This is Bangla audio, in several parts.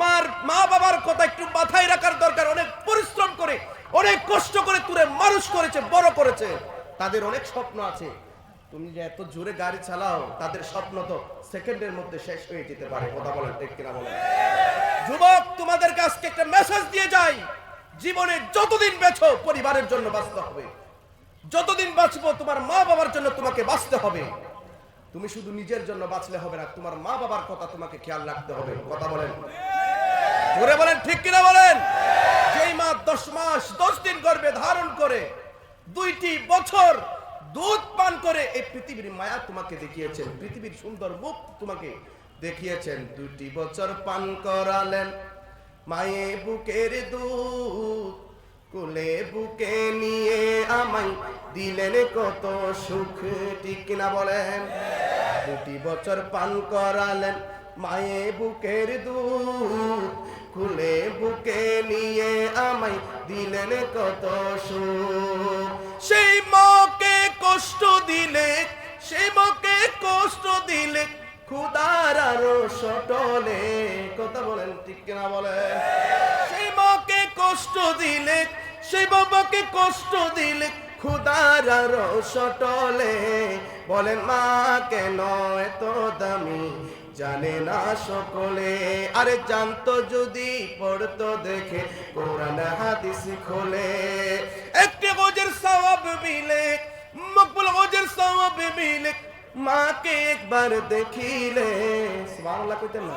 তোমার মা বাবার কথা একটু মাথায় রাখার দরকার। অনেক পরিশ্রম করে, অনেক কষ্ট করে তুলে মানুষ করেছে, বড় করেছে। তাদের অনেক স্বপ্ন আছে। তুমি যে এত জোরে গাড়ি চালাও, তাদের স্বপ্ন তো সেকেন্ডের মধ্যে শেষ হয়ে যেতে পারে। কথা বলেন, ঠিক কিনা বলেন? যুবক তোমাদের কাছকে একটা মেসেজ দিয়ে যাই। জীবনে যতদিন বেছো পরিবারের জন্য বাঁচতে হবে। যতদিন বাঁচবো, তোমার মা বাবার জন্য তোমাকে বাঁচতে হবে। তুমি শুধু নিজের জন্য বাঁচলে হবে না, তোমার মা বাবার কথা তোমাকে খেয়াল রাখতে হবে। কথা বলেন। জোরে বলেন, ঠিক কিনা বলেন? যেই মা দশ মাস, দশ দিন গর্ভে ধারণ করে, দুইটি বছর দুধ পান করে, এই পৃথিবীর মায়া তোমাকে দেখিয়েছেন, পৃথিবীর সুন্দর মুখ তোমাকে দেখিয়েছেন। দুইটি বছর পান করালেন, মায়ে বুকের দুধ, কোলে বুকে নিয়ে আমায় দিলেন কত সুখ, ঠিক কিনা বলেন? দুটি বছর পান করালেন, মায়ে বুকের দুধ খুলে বুকে নিয়ে আমায় দিলেন কত সুখ। সেই মাকে কষ্ট দিলে, সেই মাকে কষ্ট দিলে খুদার আরও সটলে। কথা বলেন ঠিক কিনা বলেন? সেই মাকে কষ্ট দিলে, সেই বাবাকে কষ্ট দিলে খুদার আরও সটলে। বলেন, মা, কেন এত দামি জানে না সকলে। আরে জানতো যদি পড়তো দেখে, কোরআন হাদিস খোলে। একটি গজের সওয়াব মিলে, মকবুল গজের সওয়াব মিলে, মাকে একবার দেখিলে। সুবহানাল্লাহ কইতেন না?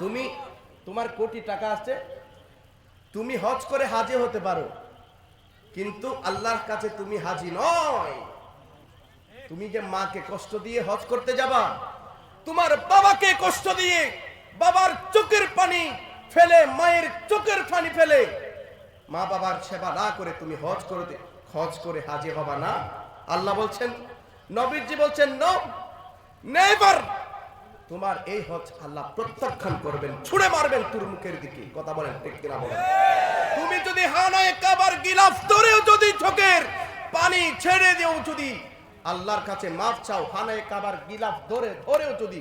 তুমি, তোমার কোটি টাকা আছে, তুমি হজ করে হাজি হতে পারো, কিন্তু আল্লাহর কাছে তুমি হাজি নয়। তুমি যে মাকে কষ্ট দিয়ে হজ করতে যাবা তোমার বাবাকে কষ্ট দিয়ে বাবার চোখের পানি ফেলে, মায়ের চোখের পানি ফেলে। মা বাবার সেবা না করে তুমি হজ করতে, হজ করে হাজি হবা না। আল্লাহ বলছেন, নবীজি বলছেন নো নেভার তোমার এই হজ আল্লাহ প্রত্যাখ্যান করবেন, ছুড়ে মারবেন তোর মুখের দিকে। কথা বলেন ঠিক বলেন। তুমি যদি হানায় কাবার গিলাফ ধরেও যদি চোখের পানি ছেড়ে দিও যদি আল্লাহর কাছে মাফ চাও, হানায় কাবার গিলাফ ধরে ধরেও যদি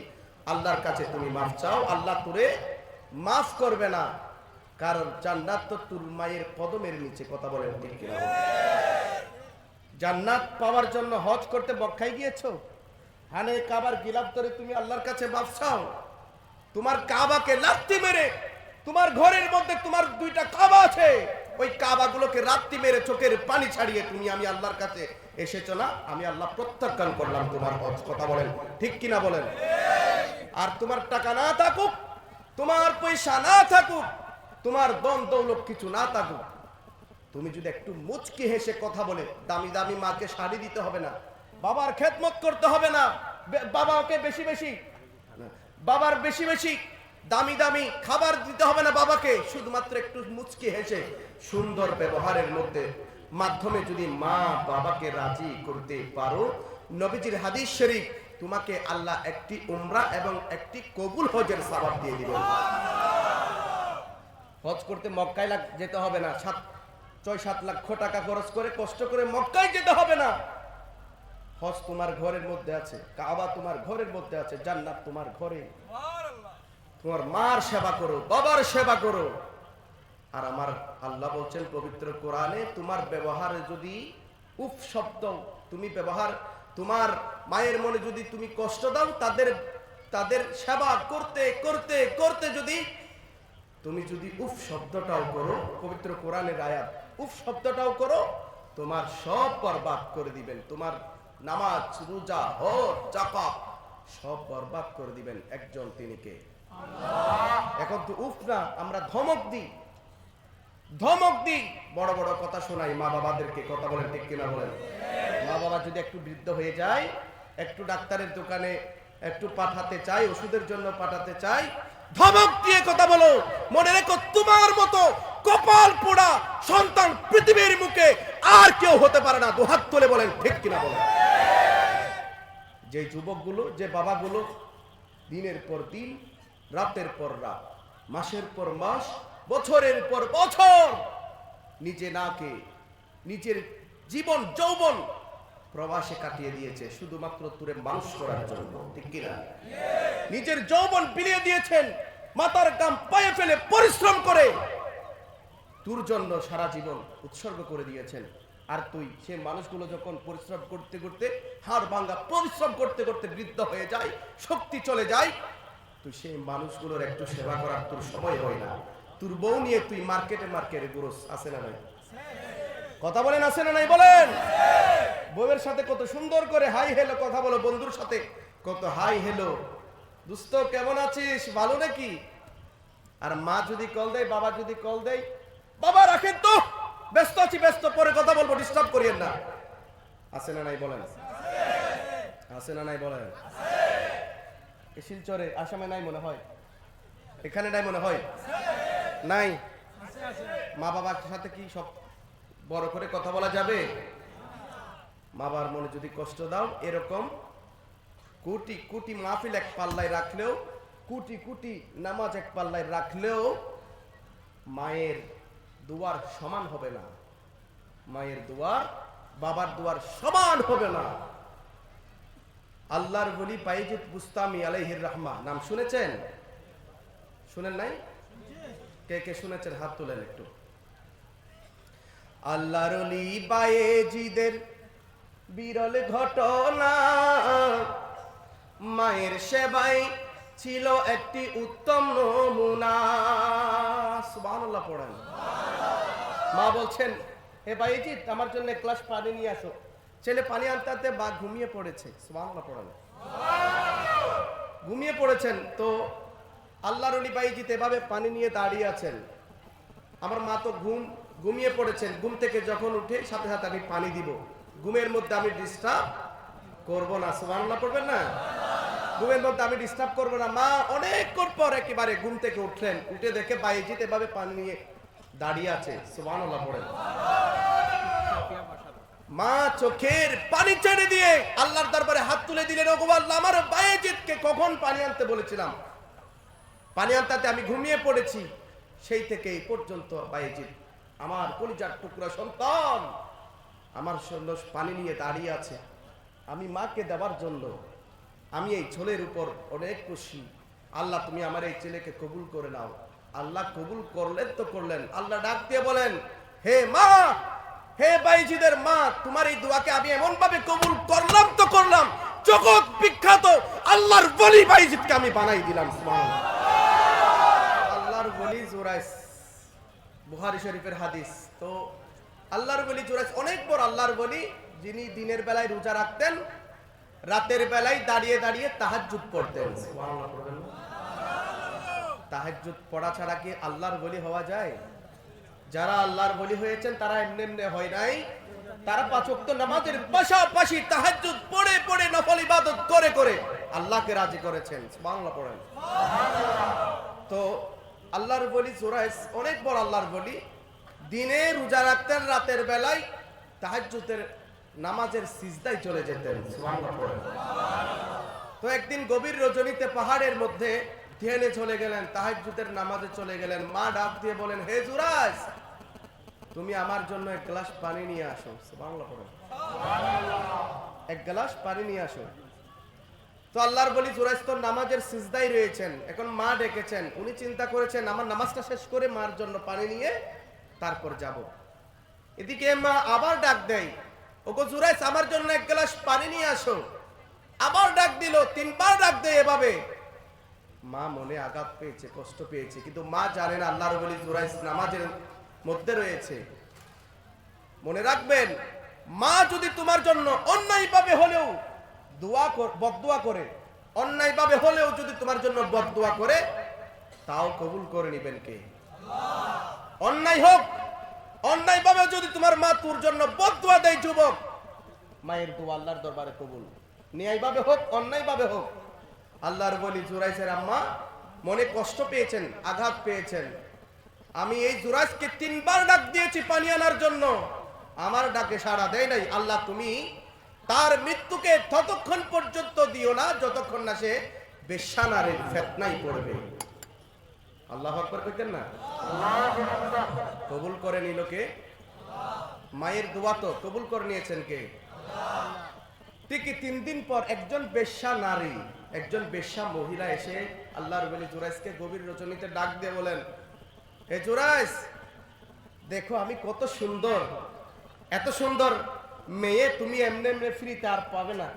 আল্লাহর কাছে তুমি মাফ চাও, আল্লাহ তোরে মাফ করবে না। কারণ জান্নাত তো তোর মায়ের কদমের নিচে, কথা বলেন জান্নাত পাওয়ার জন্য হজ করতে বক্ষায় গিয়েছো? হানে কাবার গিলাপ ধরে তুমি আল্লাহর কাছে মাফ চাও? তোমার কাবাকে লাত্তি মেরে, তোমার ঘরের মধ্যে তোমার দুইটা কাবা আছে। ওই কাবাগুলোকে রাত্রি মেরে চোখের পানি ছাড়িয়ে তুমি আমি আল্লাহর কাছে এসেছ না আমি আল্লাহ প্রত্যাখ্যান করলাম তোমার কথা বলেন, ঠিক কিনা বলেন? আর তোমার টাকা না থাকুক, তোমার পয়সা না থাকুক, তোমার দন দৌলত কিছু না থাকুক, তুমি যদি একটু মুচকি হেসে কথা বলে, দামি দামি মাকে শাড়ি দিতে হবে না, বাবার খেদমত করতে হবে না বাবাকে বেশি বেশি, বাবার বেশি বেশি দামি দামি খাবার দিতে হবে না বাবাকে, শুধুমাত্র একটু মুচকি হেসে, সুন্দর ব্যবহারের মধ্যে মাধ্যমে যদি মা বাবাকে রাজি করতে পারো নবীজির হাদিস শরীফ তোমাকে আল্লাহ একটি উমরা এবং একটি কবুল হজের সাবাব দিয়ে দিবেন হজ করতে মক্কায় লাগ যেতে হবে না। সাত ছয় সাত লক্ষ টাকা খরচ করে কষ্ট করে মক্কায় যেতে হবে না। হজ তোমার ঘরের মধ্যে আছে কাবা তোমার ঘরের মধ্যে আছে জান্নাত তোমার ঘরে। তোমার মার সেবা করো বাবার সেবা করো। আর আমার আল্লাহ বলছেন পবিত্র কোরআনে তোমার ব্যবহারে যদি উফ শব্দ তুমি ব্যবহার তোমার মায়ের মনে যদি তুমি কষ্ট দাও তাদের তাদের সেবা করতে করতে করতে যদি তুমি যদি উফ শব্দটাও করো পবিত্র কোরআনের আয়াত উফ শব্দটাও করো তোমার সব বরবাদ করে দিবেন। তোমার নামাজ রোজা হজ জাকাত সব বরবাদ করে দিবেন একজন তিনিকে এখন তো উফ না আমরা ধমক দিই। ধমক দিই। বড় বড় কথা শোনাই, মা বাবাদেরকে, কথা বলেন ঠিক কিনা বলেন? মা বাবা যদি একটু বৃদ্ধ হয়ে যায়, একটু ডাক্তারের দোকানে একটু পাঠাতে চাই ওষুধের জন্য পাঠাতে চাই ধমক দিয়ে কথা বলো। মনে রেখো, তোমার মতো কপাল পোড়া সন্তান পৃথিবীর মুখে আর কেউ হতে পারে না। দুহাত তুলে বলেন ঠিক কিনা বলেন? যে যুবকগুলো, যে বাবাগুলো দিনের পর দিন, রাতের পর রাত, মাসের পর মাস বছরের পর বছর নিজে নাকে, নিজের জীবন, যৌবন প্রবাসে কাটিয়ে দিয়েছে, শুধুমাত্র তুরে মানুষ করার জন্য, ঠিক কিনা? নিজের যৌবন বিলিয়ে দিয়েছেন, মাথার কাম পায়ে ফেলে পরিশ্রম করে। তোর জন্য সারা জীবন উৎসর্গ করে দিয়েছেন। আর তুই সে মানুষগুলো যখন পরিশ্রম করতে করতে, হাড় ভাঙ্গা পরিশ্রম করতে করতে বৃদ্ধ হয়ে যায়, শক্তি চলে যায় তুই সেই মানুষগুলোর একটু সেবা করার তোর সময় হয় না। তোর বউ নিয়ে তুই মার্কেটে মার্কেটে গুরস, আছে না নাই? কথা বলেন, আছে না নাই? বলেন। বউয়ের সাথে কত সুন্দর করে হাই হেলো কথা বলো, বন্ধুর সাথে কত হাই হেলো। দুস্ত, কেমন আছিস? ভালো নাকি? আর মা যদি কল দেয়, বাবা যদি কল দেয়, বাবা রাখেন তো। ব্যস্ত আছি, ব্যস্ত, পরে কথা বলব ডিস্টার্ব করিয়েন না। আছে না নাই? বলেন। আছে না নাই? বলেন। শিলচরে আসামে নাই মনে হয়? এখানে নাই মনে হয়? নাই? মা বাবার সাথে কি সব বড় করে কথা বলা যাবে? মা বাবার মনে যদি কষ্ট দাও, এরকম কোটি কোটি মাহফিল এক পাল্লায় রাখলেও, কোটি কোটি নামাজ এক পাল্লায় রাখলেও মায়ের দুয়ার সমান হবে না। মায়ের দুয়ার, বাবার দুয়ার সমান হবে না। আল্লাহর বলি বাইজিদ বুস্তামি আলাইহির রহমা। নাম শুনেছেন? শুনেন নাই? কে কে শুনেছেন? হাত তোলেন একটু। আল্লাহর বায়েজিদের বিরল ঘটনা। মায়ের সেবাই ছিল একটি উত্তম নমুনা। সুবহানাল্লাহ পড়েন। মা বলছেন, হে বাইজিৎ আমার জন্য ক্লাস পানি নিয়ে আসো। ছেলে পানি আনতে আনতে বা ঘুমিয়ে পড়েছে। সুবহানাল্লাহ পড়েন। ঘুমিয়ে পড়েছেন, তো আল্লাহর অলি বাইজিৎ এভাবে পানি নিয়ে দাঁড়িয়ে আছেন। আমার মা তো ঘুম, ঘুমিয়ে পড়েছেন। ঘুম থেকে যখন উঠে সাথে সাথে আমি পানি দিব। ঘুমের মধ্যে আমি ডিস্টার্ব করব না। সুবহানাল্লাহ পড়বেন না? ঘুমের মধ্যে আমি ডিস্টার্ব করব না। মা অনেকক্ষণ পর একেবারে ঘুম থেকে উঠলেন। উঠে দেখে বাইজিৎ এভাবে পানি নিয়ে দাঁড়িয়ে আছে। সুবহানাল্লাহ পড়েন। মা চোখের পানি ছেড়ে দিয়ে আল্লাহর দরবারে হাত তুলে দিলেন, ওগো আমার বায়েজিৎকে কখন পানি আনতে বলেছিলাম? পানি আনতাতে আমি ঘুমিয়ে পড়েছি। সেই থেকে এই পর্যন্ত বাইজিদ আমার কলিজার টুকরা সন্তান, আমার জন্য পানি নিয়ে দাঁড়িয়ে আছে। আমি মাকে দেওয়ার জন্য আমি এই ছেলের উপর অনেক খুশি। আল্লাহ, তুমি আমার এই ছেলেকে কবুল করে নাও। আল্লাহ কবুল করলেন তো করলেন। আল্লাহ ডাক দিয়ে বলেন, হে মা, হে বাইজিদের মা, তোমার এই দোয়াকে আমি এমন ভাবে কবুল করলাম তো করলাম। জগৎ বিখ্যাত, আল্লাহর বলি বাইজিদকে আমি বানাই দিলাম, সুবহানাল্লাহ। বলি জোরাইস বুহারি শরীফের হাদিস। তো আল্লাহর বলি জোরাইস অনেক বড় আল্লাহর বলি যিনি দিনের বেলায় রোজা রাখতেন রাতের বেলায় দাঁড়িয়ে দাঁড়িয়ে তাহাজ্জুদ পড়তেন? তাহাজ্জুদ পড়া ছাড়া কি আল্লাহর বলি হওয়া যায়? যারা আল্লাহর বলি হয়েছেন তারা এমনি এমনি হয় নাই। তারা পাঁচ ওয়াক্ত নামাজের পাশাপাশি তাহাজ্জুদ পড়ে পড়ে নফল ইবাদত করে করে আল্লাহকে রাজি করেছেন। বাংলা পড়েন। তো আল্লাহর বলি জোরাইস অনেক বড় আল্লাহর বলি। দিনে রোজা রাখতেন রাতের বেলায় তাহাজ্জুদের নামাজের সিজদায় চলে যেতেন। তো একদিন গভীর রজনীতে পাহাড়ের মধ্যে ধ্যানে চলে গেলেন তাহাজ্জুদের নামাজে চলে গেলেন। মা ডাক দিয়ে বলেন হে জুরাজ তুমি আমার জন্য এক গ্লাস পানি নিয়ে আসো। বাংলা পড়েন এক গ্লাস পানি নিয়ে আসো। তো আল্লাহর বলি জুরাইজ তো নামাজের সিজদাই রয়েছেন, এখন মা ডেকেছেন। উনি চিন্তা করেছেন, আমার নামাজটা শেষ করে মার জন্য পানি নিয়ে তারপর যাব। এদিকে মা আবার ডাক দেয়, ওগো জুরাইজ আমার জন্য এক গ্লাস পানি নিয়ে আসো। আবার ডাক দিল, তিনবার ডাক দেয় এভাবে। মা মনে আঘাত পেয়েছে, কষ্ট পেয়েছে, কিন্তু মা জানেন আল্লাহর বলি জুরাইজ নামাজের মধ্যে রয়েছে। মনে রাখবেন, মা যদি তোমার জন্য অন্যায়ভাবে হলেও দোয়া বদদোয়া করে। অন্যায়ভাবে হলেও যদি তোমার জন্য বদদোয়া করে, তাও কবুল করে নিবেন কে? অন্যায় হোক অন্যায়ভাবে যদি তোমার মা তোর জন্য বদদোয়া দেয় যুবক, মায়ের দোয়া আল্লাহর দরবারে কবুল। ন্যায়ভাবে হোক, অন্যায়ভাবে হোক, আল্লাহর বলি জুরাইসের আম্মা মনে কষ্ট পেয়েছেন, আঘাত পেয়েছেন। আমি এই জুরাইসকে তিনবার ডাক দিয়েছি পানি আনার জন্য। আমার ডাকে সাড়া দেয় নাই। আল্লাহ, তুমি তার মৃত্যুকে ততক্ষণ পর্যন্ত দিও না, যতক্ষণ না সে বেশানারের ফেতনাই পড়বে। আল্লাহ আকবর করতেন না? কবুল করে নিল কে? মায়ের দোয়া তো কবুল করে নিয়েছেন কে? ঠিকই তিন দিন পর একজন বেশ্যা নারী, একজন বেশ্যা মহিলা এসে আল্লাহর বলি জুরাইসকে গভীর রজনীতে ডাক দিয়ে বলেন এ জুরাইস দেখো আমি কত সুন্দর, এত সুন্দর মেয়ে, তুমি এমনি এমনি ফ্রিতে আর পাবে না।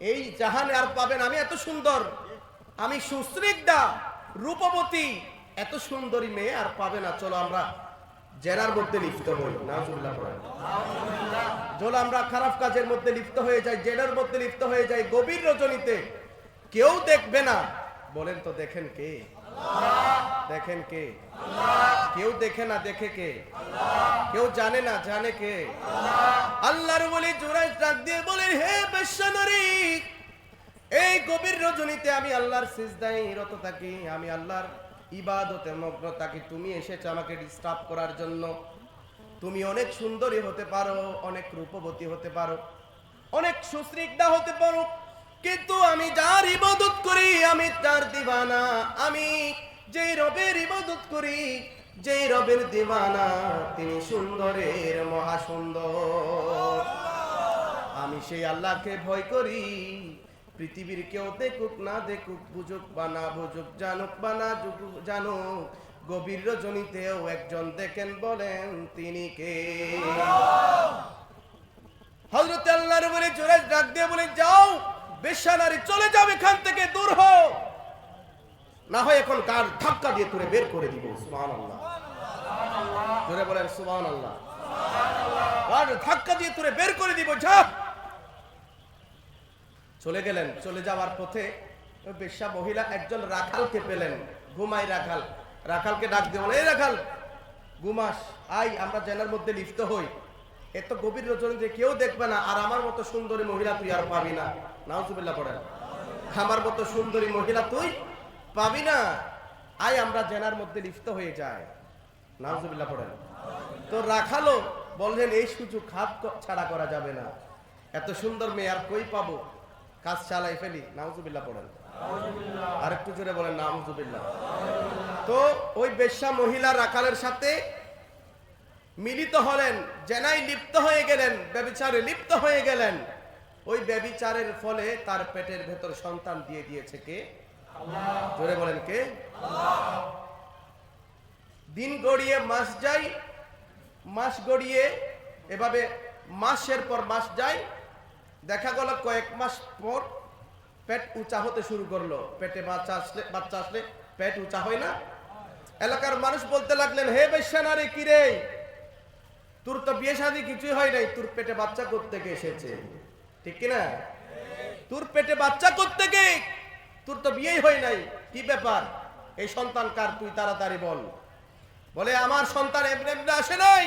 এই জাহানে আর পাবে না। আমি এত সুন্দর। আমি সুশ্রিকদা রূপবতী। এত সুন্দরী মেয়ে আর পাবে না। চলো আমরা জেনার মধ্যে লিপ্ত হই। নাজুল্লাহ। চলো আমরা খারাপ কাজের মধ্যে লিপ্ত হয়ে যাই জেনার মধ্যে লিপ্ত হয়ে যাই, গভীর রজনীতে। কেউ দেখবে না। বলেন তো দেখেন কে? দেখেন কে? কেউ দেখে না, দেখে কে? কেউ জানে না, জানে কে? আল্লাহর বলি জোড়ায় ডাক দিয়ে বলে, হে বেশ্যানারী, এই গভীর রজনীতে আমি আল্লাহর সিজদায় রত থাকি, আমি আল্লাহর ইবাদতে মগ্ন থাকি। তুমি এসেছ আমাকে ডিস্টার্ব করার জন্য। তুমি অনেক সুন্দরী হতে পারো, অনেক রূপবতী হতে পারো, অনেক সুশ্রিকদা হতে পারো। কিন্তু আমি যার ইবাদত করি, আমি তার দিবানা, আমি যেই রবের ইবাদত করি, যেই রবের দিবানা তিনি সুন্দরের মহাসুন্দর। আমি সেই আল্লাহকে ভয় করি, পৃথিবীর কেউ দেখুক, না দেখুক, বুঝুক বা না বুঝুক, জানুক বা না জানুক, গভীর রজনীতেও একজন দেখেন বলেন তিনি কে? হজরত আল্লাহর বলে জোরে ডাক দিয়ে বলে, যাও বেশানারি চলে যাও, এখান থেকে দূর হও। না হয় এখন কার ধাক্কা দিয়ে তুলে বের করে দিব সুবহান আল্লাহ বলেন সুবহান আল্লাহ ধাক্কা দিয়ে তুলে বের করে দিব, যা। চলে গেলেন, চলে যাওয়ার পথে বেশ্যা মহিলা একজন রাখালকে পেলেন। ঘুমাই রাখাল। রাখালকে ডাক দিয়ে বলে এই রাখাল, ঘুমাস। আই আমরা জেনার মধ্যে লিপ্ত হই। এত গভীর রজনীতে কেউ দেখবে না, আর আমার মতো সুন্দরী মহিলা তুই আর পাবি না। নাউজুবিল্লাহ পড়েন। আমার মতো সুন্দরী মহিলা তুই পাবি না। আই আমরা জেনার মধ্যে লিপ্ত হয়ে যায় নাউজুবিল্লাহ পড়েন। তো রাখালো বললেন এই সুযোগ হাত ছাড়া করা যাবে না। এত সুন্দর মেয়ে আর কই পাবো? কাজ চালাই ফেলি। নাউজুবিল্লাহ পড়েন। আর একটু জোরে বলেন নাউজুবিল্লাহ। তো ওই বেশ্যা মহিলা রাখালের সাথে মিলিত হলেন জেনাই লিপ্ত হয়ে গেলেন ব্যবিচারে লিপ্ত হয়ে গেলেন। ওই ব্যবিচারের ফলে তার পেটের ভেতর সন্তান দিয়ে দিয়েছে কে? জোরে বলেন কে? দিন গড়িয়ে মাস যায়, মাস গড়িয়ে এভাবে মাসের পর মাস যায়। দেখা গেল কয়েক মাস পর পেট উঁচা হতে শুরু করল। পেটে বাচ্চা আসলে বাচ্চা আসলে পেট উঁচা হয় না। এলাকার মানুষ বলতে লাগলেন, হে বেশ্যানারে কিরে তোর তো বিয়ে শাদী কিছুই হয় নাই। তোর পেটে বাচ্চা করতে এসেছে? ঠিক কিনা? তোর পেটে বাচ্চা করতে গে তোর তো বিয়েই হয় নাই। কি ব্যাপার? এই সন্তান কার? তুই তাড়াতাড়ি বল। বলে, আমার সন্তান এমনি এমনি আসে নাই।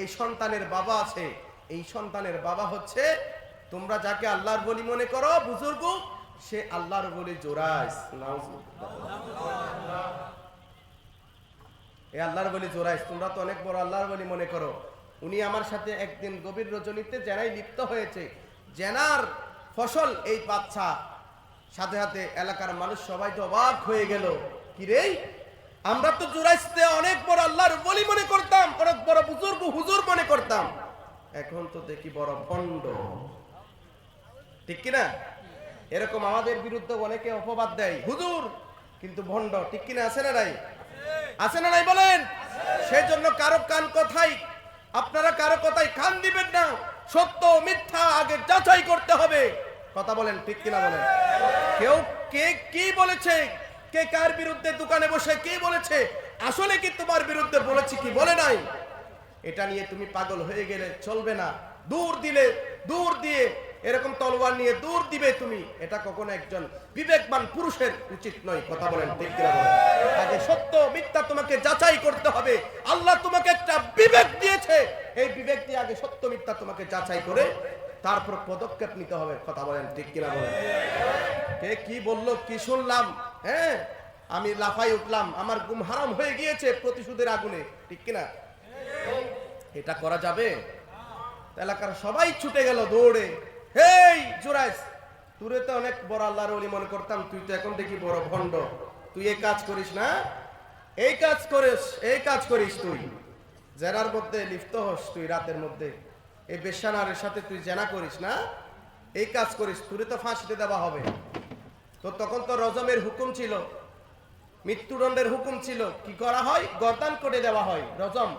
এই সন্তানের বাবা আছে। এই সন্তানের বাবা হচ্ছে, তোমরা যাকে আল্লাহর বলি মনে করো, বুজুর্গ, সে আল্লাহর বলি জোরাইস। আল্লাহর বলি জোরাইস। তোমরা তো অনেক বড় আল্লাহর বলি মনে করো। উনি আমার সাথে একদিন গভীর রজনীতে জেনাই লিপ্ত হয়েছে। জেনার ফসল এই বাচ্চা সাথে সাথে এলাকার মানুষ সবাই তো অবাক হয়ে গেল। কি রে? আমরা তো জুরাইসতে অনেক বড় আল্লাহর বলি মনে করতাম, অনেক বড় বুজুর্গ, হুজুর মনে করতাম। এখন তো দেখি বড় ভণ্ড। ঠিক কিনা? এরকম আমাদের বিরুদ্ধে অনেকে অপবাদ দেয়, হুজুর, কিন্তু ভণ্ড, ঠিক কিনা? আছে না নাই? আছে না নাই বলেন? সেই জন্য কারও কান কথাই, আপনারা কারও কথাই কান দিবেন না। সত্য মিথ্যা আগে যাচাই করতে হবে। কথা বলেন, ঠিক কিনা বলেন? কেউ কে কি বলেছে? কে কার বিরুদ্ধে দোকানে বসে কি বলেছে? আসলে কি তোমার বিরুদ্ধে বলেছি কি বলে নাই? এটা নিয়ে তুমি পাগল হয়ে গেলে চলবে না। দূর দিলে, দূর দিয়ে, এরকম তলোয়ার নিয়ে দূর দিবে তুমি। এটা কখনো একজন বিবেকবান পুরুষের উচিত নয়, কথা বলেন, ঠিক কিনা বলেন? আগে সত্য, মিথ্যা তোমাকে যাচাই করতে হবে। আল্লাহ তোমাকে একটা বিবেক দিয়েছে। এই বিবেক দিয়ে আগে সত্য, মিথ্যা তোমাকে যাচাই করে তারপর পদক্ষেপ নিতে হবে। কথা বলেন, ঠিক কিনা বলেন? কে কি বলল, কি শুনলাম? হ্যাঁ আমি লাফাই উঠলাম, আমার গুম হারাম হয়ে গিয়েছে প্রতিশোধের আগুনে, ঠিক কিনা? এটা করা যাবে? এলাকার সবাই ছুটে গেল দৌড়ে। হেই, জোরাইস, তুরে তো অনেক বড় আল্লাহর ওলি মনে করতাম, তুই তো এখন দেখি বড় ভণ্ড। তুই এই কাজ করিস না? এই কাজ করিস, এই কাজ করিস তুই। জেরার মধ্যে লিপ্ত হস তুই রাতের মধ্যে। এই বেশানারের সাথে তুই জেনা করিস না, এই কাজ করিস, তুরে তো ফাঁসিতে দেওয়া হবে। তো তখন তো রজমের হুকুম ছিল, মৃত্যুদণ্ডের হুকুম ছিল, কি করা হয়? গর্দান করে দেওয়া হয়, রজম।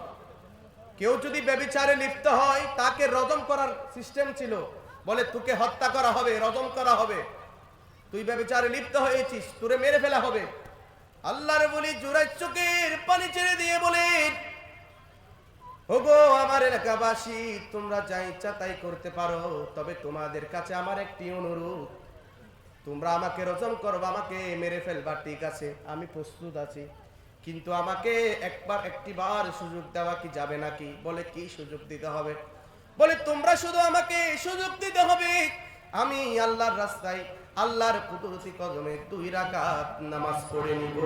কেউ যদি ব্যবিচারে লিপ্ত হয়, তাকে রজম করার সিস্টেম ছিল। বলে, তোকে হত্যা করা হবে, রজম করা হবে। তুই ব্যবিচারে লিপ্ত হয়েছিস, তোরে মেরে ফেলা হবে। আল্লাহর বলি জোড়ার চোখের পানি ছেড়ে দিয়ে বলে ওগো, আমার এলাকাবাসী, তোমরা যা ইচ্ছা তাই করতে পারো, তবে তোমাদের কাছে আমার একটি অনুরোধ। তোমরা আমাকে রজম করবা আমাকে মেরে ফেলবা, ঠিক আছে, আমি প্রস্তুত আছি। কিন্তু আমাকে একবার, একটিবার সুযোগ দেওয়া কি যাবে নাকি? বলে কি সুযোগ দিতে হবে? বলে, তোমরা শুধু আমাকে সুযোগ দিতে হবে। আমি আল্লাহর রাস্তায়, আল্লাহর কুদরতি কদমে দুই রাকাত নামাজ পড়ে নিব।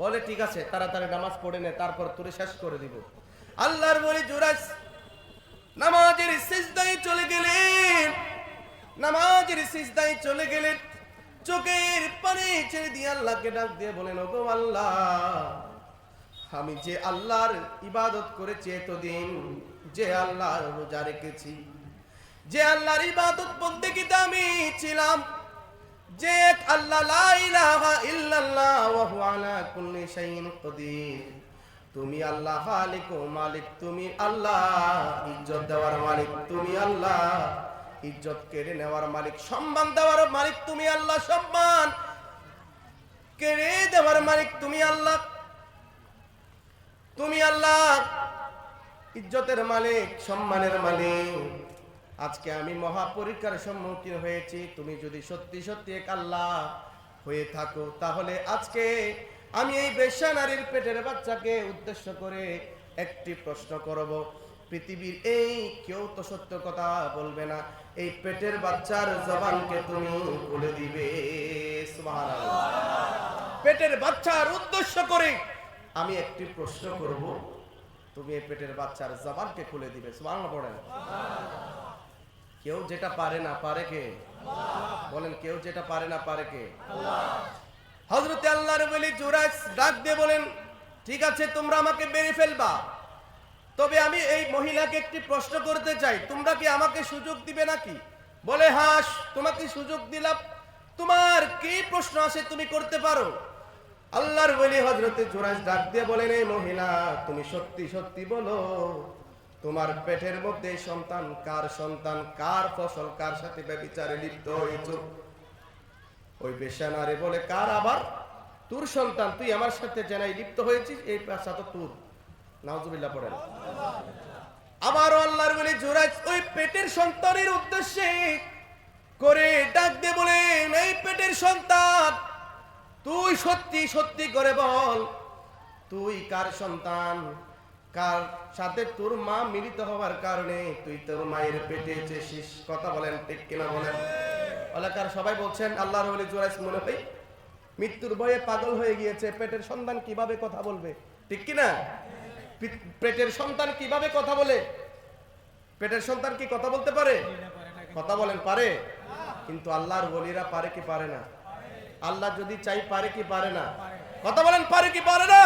বলে, ঠিক আছে, তাড়াতাড়ি নামাজ পড়ে নে, তারপর তোরে শেষ করে দিব। আল্লাহর বলি জুরাজ নামাজের সিজদায় চলে গেলেন, নামাজের সিজদায় চলে গেলেন, চোখের পানি ছেড়ে দিয়ে আল্লাহকে ডাক দিয়ে বলেন, ওগো আল্লাহ, আমি যে আল্লাহর ইবাদত করেছি এতদিন, যে আল্লাহর রোজা রেখেছি, যে আল্লাহর ইবাদত বলতে আমি ছিলাম, যে আল্লাহ তুমি আল্লাহ মালিক তুমি আল্লাহ। ইজ্জত দেওয়ার মালিক তুমি আল্লাহ। ইজ্জত কেড়ে নেওয়ার মালিক সম্মান দেওয়ার মালিক তুমি আল্লাহ। সম্মান কেড়ে দেওয়ার মালিক তুমি আল্লাহ। তুমি আল্লাহ। ইজ্জতের মালিক, সম্মানের মালিক। আজকে আমি মহাপরীক্ষার সম্মুখীন হয়েছি। তুমি যদি সত্যি সত্যি এক আল্লাহ হয়ে থাকো। তাহলে আজকে আমি এই বেশ্যা নারীর পেটের বাচ্চাকে উদ্দেশ্য করে একটি প্রশ্ন করব। পৃথিবীর এই কেউ তো সত্য কথা বলবে না। এই পেটের বাচ্চার জবানকে তুমি বলে দিবে। পেটের বাচ্চার উদ্দেশ্য করে আমি একটি প্রশ্ন করব। তুমি এই পেটের বাচ্চার জবানকে খুলে দিবে। সুবহানাল্লাহ পড়েন। কেউ যেটা পারে না পারে কে? বলেন, কেউ যেটা পারে না পারে কে? হজরত জুরাজ ডাক দিয়ে বলেন, ঠিক আছে, তোমরা আমাকে বেড়ে ফেলবা। তবে আমি এই মহিলাকে একটি প্রশ্ন করতে চাই, তোমরা কি আমাকে সুযোগ দিবে নাকি? বলে, হাস, তোমাকে সুযোগ দিলাম। তোমার কি প্রশ্ন আসে তুমি করতে পারো? আল্লাহর বলি হজরতে জোরাজ ডাক দিয়ে বলেন, এই মহিলা, তুমি সত্যি সত্যি বলো। তোমার পেটের মধ্যে সন্তান কার সন্তান, কার ফসল, কার সাথে ব্যবিচারে লিপ্ত হয়েছ? ওই বেশানারে বলে, কার আবার? তোর সন্তান, তুই আমার সাথে জেনাই লিপ্ত হয়েছিস, এই পেশা তো তোর। নাউজুবিল্লাহ পড়েন। আবার আল্লাহর বলে জোরাজ ওই পেটের সন্তানের উদ্দেশ্যে করে ডাক দে বলে, এই পেটের সন্তান, তুই সত্যি সত্যি করে বল, তুই কার সন্তান? কার সাথে তোর মা মিলিত হওয়ার কারণে তুই তোর মায়ের পেটে চেয়েছিস কথা বলেন ঠিক কিনা বলেন। এলাকার সবাই বলছেন, আল্লাহর বলে জোরাইস মনে হয়। মৃত্যুর ভয়ে পাগল হয়ে গিয়েছে, পেটের সন্তান কীভাবে কথা বলবে? ঠিক কিনা? পেটের সন্তান কীভাবে কথা বলে? পেটের সন্তান কি কথা বলতে পারে? কথা বলেন, পারে। কিন্তু আল্লাহর বলিরা পারে কি পারে না? আল্লাহ যদি চাই পারে কি পারে না? কথা বলেন, পারে কি পারে না?